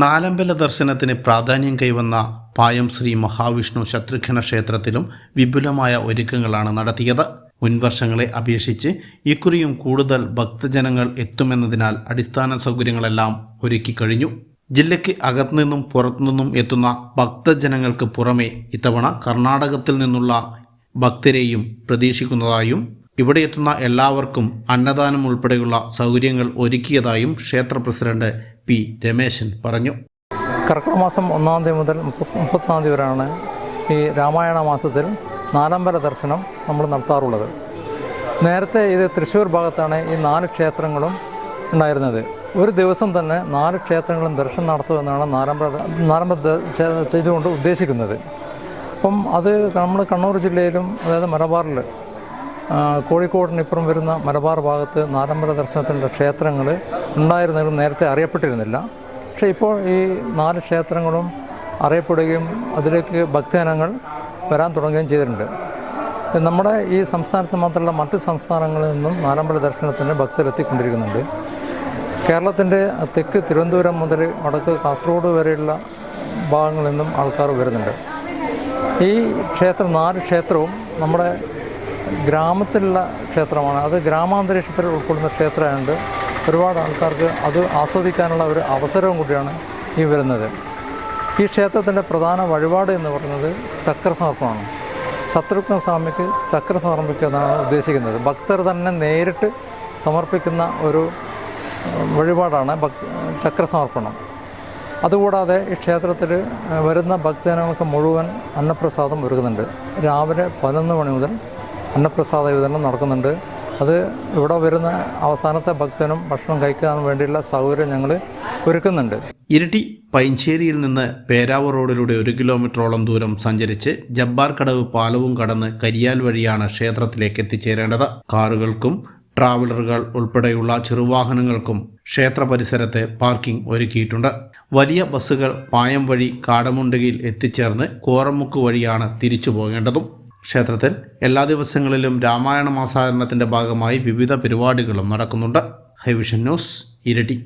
നാലമ്പല ദർശനത്തിന് പ്രാധാന്യം കൈവന്ന പായം ശ്രീ മഹാവിഷ്ണു ശത്രുഘ്ന ക്ഷേത്രത്തിലും വിപുലമായ ഒരുക്കങ്ങളാണ് നടത്തിയത്. മുൻവർഷങ്ങളെ അപേക്ഷിച്ച് ഇക്കുറിയും കൂടുതൽ ഭക്തജനങ്ങൾ എത്തുമെന്നതിനാൽ അടിസ്ഥാന സൗകര്യങ്ങളെല്ലാം ഒരുക്കി കഴിഞ്ഞു. ജില്ലയ്ക്ക് അകത്തുനിന്നും പുറത്തുനിന്നും എത്തുന്ന ഭക്തജനങ്ങൾക്ക് പുറമെ ഇത്തവണ കർണാടകത്തിൽ നിന്നുള്ള ഭക്തരെയും പ്രതീക്ഷിക്കുന്നതായും ഇവിടെ എത്തുന്ന എല്ലാവർക്കും അന്നദാനം ഉൾപ്പെടെയുള്ള സൗകര്യങ്ങൾ ഒരുക്കിയതായും ക്ഷേത്ര പ്രസിഡന്റ് പി രമേശൻ പറഞ്ഞു. കർക്കിടക മാസം ഒന്നാം തീയതി മുതൽ മുപ്പത് മുപ്പത്തൊന്നാം തീയതി വരെയാണ് ഈ രാമായണ മാസത്തിൽ നാലമ്പല ദർശനം നമ്മൾ നടത്താറുള്ളത്. നേരത്തെ ഇത് തൃശ്ശൂർ ഭാഗത്താണ് ഈ നാല് ക്ഷേത്രങ്ങളും ഉണ്ടായിരുന്നത്. ഒരു ദിവസം തന്നെ നാല് ക്ഷേത്രങ്ങളും ദർശനം നടത്തുമെന്നാണ് നാലമ്പല നാലമ്പല ചെയ്തുകൊണ്ട് ഉദ്ദേശിക്കുന്നത്. അപ്പം അത് നമ്മൾ കണ്ണൂർ ജില്ലയിലും അതായത് മലബാറിൽ കോഴിക്കോടിനിപ്പുറം വരുന്ന മലബാർ ഭാഗത്ത് നാലമ്പല ദർശനത്തിന്റെ ക്ഷേത്രങ്ങൾ ഉണ്ടായിരുന്നെങ്കിലും നേരത്തെ അറിയപ്പെട്ടിരുന്നില്ല. പക്ഷേ ഇപ്പോൾ ഈ നാല് ക്ഷേത്രങ്ങളും അറിയപ്പെടുകയും അതിലേക്ക് ഭക്തജനങ്ങൾ വരാൻ തുടങ്ങുകയും ചെയ്തിട്ടുണ്ട്. നമ്മുടെ ഈ സംസ്ഥാനത്ത് മാത്രമല്ല മറ്റ് സംസ്ഥാനങ്ങളിൽ നിന്നും നാലമ്പല ദർശനത്തിന് ഭക്തരെത്തിക്കൊണ്ടിരിക്കുന്നുണ്ട് കേരളത്തിന്റെ തെക്ക് തിരുവനന്തപുരം മുതൽ വടക്ക് കാസർഗോഡ് വരെയുള്ള ഭാഗങ്ങളിൽ നിന്നും ആൾക്കാർ വരുന്നുണ്ട്. ഈ ക്ഷേത്രം നാല് ക്ഷേത്രവും നമ്മുടെ ഗ്രാമത്തിലുള്ള ക്ഷേത്രമാണ്. അത് ഗ്രാമാന്തരീക്ഷത്തിൽ ഉൾക്കൊള്ളുന്ന ക്ഷേത്രമായതുകൊണ്ട് ഒരുപാട് ആൾക്കാർക്ക് അത് ആസ്വദിക്കാനുള്ള ഒരു അവസരവും കൂടിയാണ് ഈ വരുന്നത്. ഈ ക്ഷേത്രത്തിന്റെ പ്രധാന വഴിപാട് എന്ന് പറയുന്നത് ചക്രസമർപ്പണമാണ്. ശത്രുഘ്ന സ്വാമിക്ക് ചക്ര സമർപ്പിക്കുക എന്നാണ് ഉദ്ദേശിക്കുന്നത്. ഭക്തർ തന്നെ നേരിട്ട് സമർപ്പിക്കുന്ന ഒരു വഴിപാടാണ് ഭക് ചക്രസമർപ്പണം. അതുകൂടാതെ ഈ ക്ഷേത്രത്തിൽ വരുന്ന ഭക്തജനങ്ങൾക്ക് മുഴുവൻ അന്നപ്രസാദം ഒരുക്കുന്നുണ്ട്. രാവിലെ പതിനൊന്ന് മണി മുതൽ അന്നപ്രസാദ വിതരണം നടക്കുന്നുണ്ട്. അത് ഇവിടെ വരുന്ന അവസാനത്തെ ഭക്തനും ഭക്ഷണം കഴിക്കാൻ വേണ്ടിയുള്ള സൗകര്യം ഞങ്ങൾ ഒരുക്കുന്നുണ്ട്. ഇരിട്ടി പൈഞ്ചേരിയിൽ നിന്ന് പേരാവൂർ റോഡിലൂടെ ഒരു കിലോമീറ്ററോളം ദൂരം സഞ്ചരിച്ച് ജബ്ബാർ കടവ് പാലവും കടന്ന് കരിയാൽ വഴിയാണ് ക്ഷേത്രത്തിലേക്ക് എത്തിച്ചേരേണ്ടത്. കാറുകൾക്കും ട്രാവലറുകൾ ഉൾപ്പെടെയുള്ള ചെറുവാഹനങ്ങൾക്കും ക്ഷേത്ര പരിസരത്ത് പാർക്കിംഗ് ഒരുക്കിയിട്ടുണ്ട്. വലിയ ബസ്സുകൾ പായം വഴി കാടമുണ്ടകയിൽ എത്തിച്ചേർന്ന് കോറമുക്ക് വഴിയാണ് തിരിച്ചു പോകേണ്ടതും ക്ഷേത്രത്തിൽ എല്ലാ ദിവസങ്ങളിലും രാമായണ മാസാചരണത്തിന്റെ ഭാഗമായി വിവിധ പരിപാടികളും നടക്കുന്നുണ്ട്. ഹൈവിഷൻ ന്യൂസ് ഇരട്ടി.